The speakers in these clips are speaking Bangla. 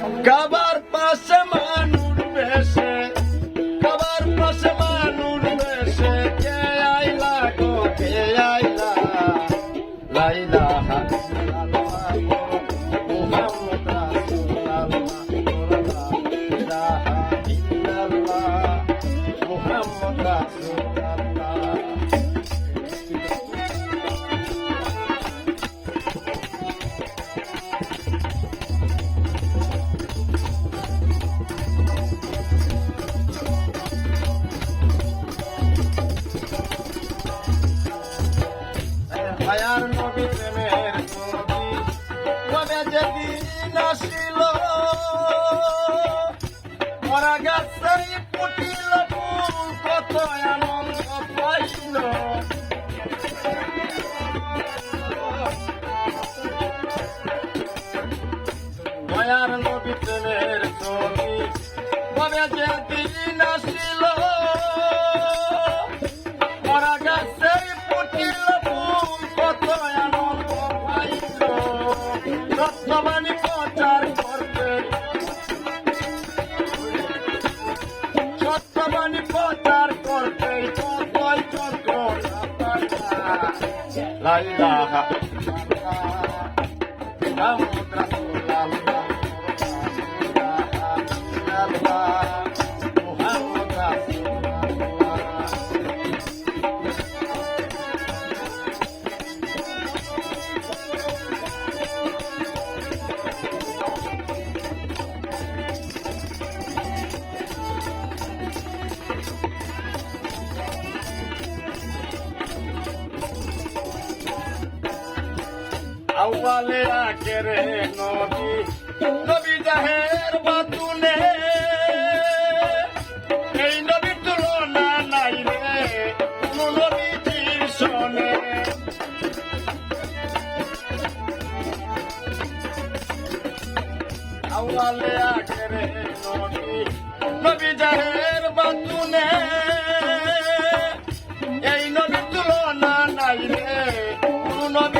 কাবার পাশে মানুষ বেশে কাবার পাশে মানুষ বেশে কে আইলা গো কে আইলা লাইলা ইল্লাল্লাহ মুহাম্মদ আসিল মরা গাছের ফুটিল ফুল, কত আনন্দ পাইল মায়ার নবী প্রেমের ছবি কবে যেদিন আসিল মরা লাইলা মুহাম্মদ রাসূলুল্লাহ মুহাম্মদ আউয়ালে আখেরে নবী। নবী জাহের বাতুনে। এই নবীর তুলনা নাই রে, কোন নবীজির শোনে। আউয়ালে আখেরে নবী। নবী জাহের বাতুনে। এই নবীর তুলনা নাই রে, কোন নবীজির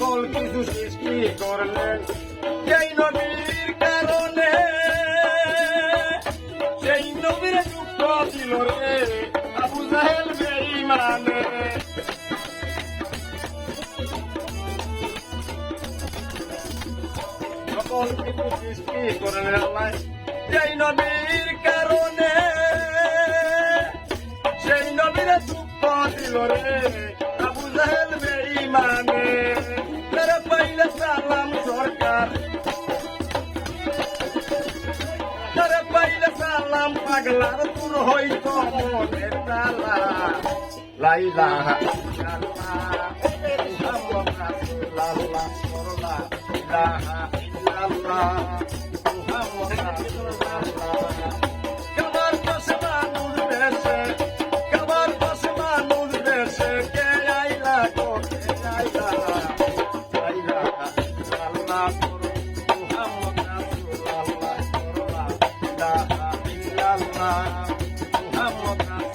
সকল কিছু সৃষ্টি করলেন? সেই নবীর কারণে সেই নবীর যুক্ত ছিল রে, আবু জাহেল বেঈমানে। সকল কিছু সৃষ্টি করলেন আল্লাহ? সেই নবীর কারণে সেই নবীর যুক্ত ছিল রে, আবু জাহেল বেঈমানে। সালাম সরকার তারা পাইলে সালাম পাগলার তোর হইত মনের তালা। লাইলাহা ইল্লাল্লাহ মুহাম্মদ রাসূলুল্লাহ লা ইলাহা ইল্লাল্লাহ ইলাহা ইল্লাল্লাহ মুহাম্মদ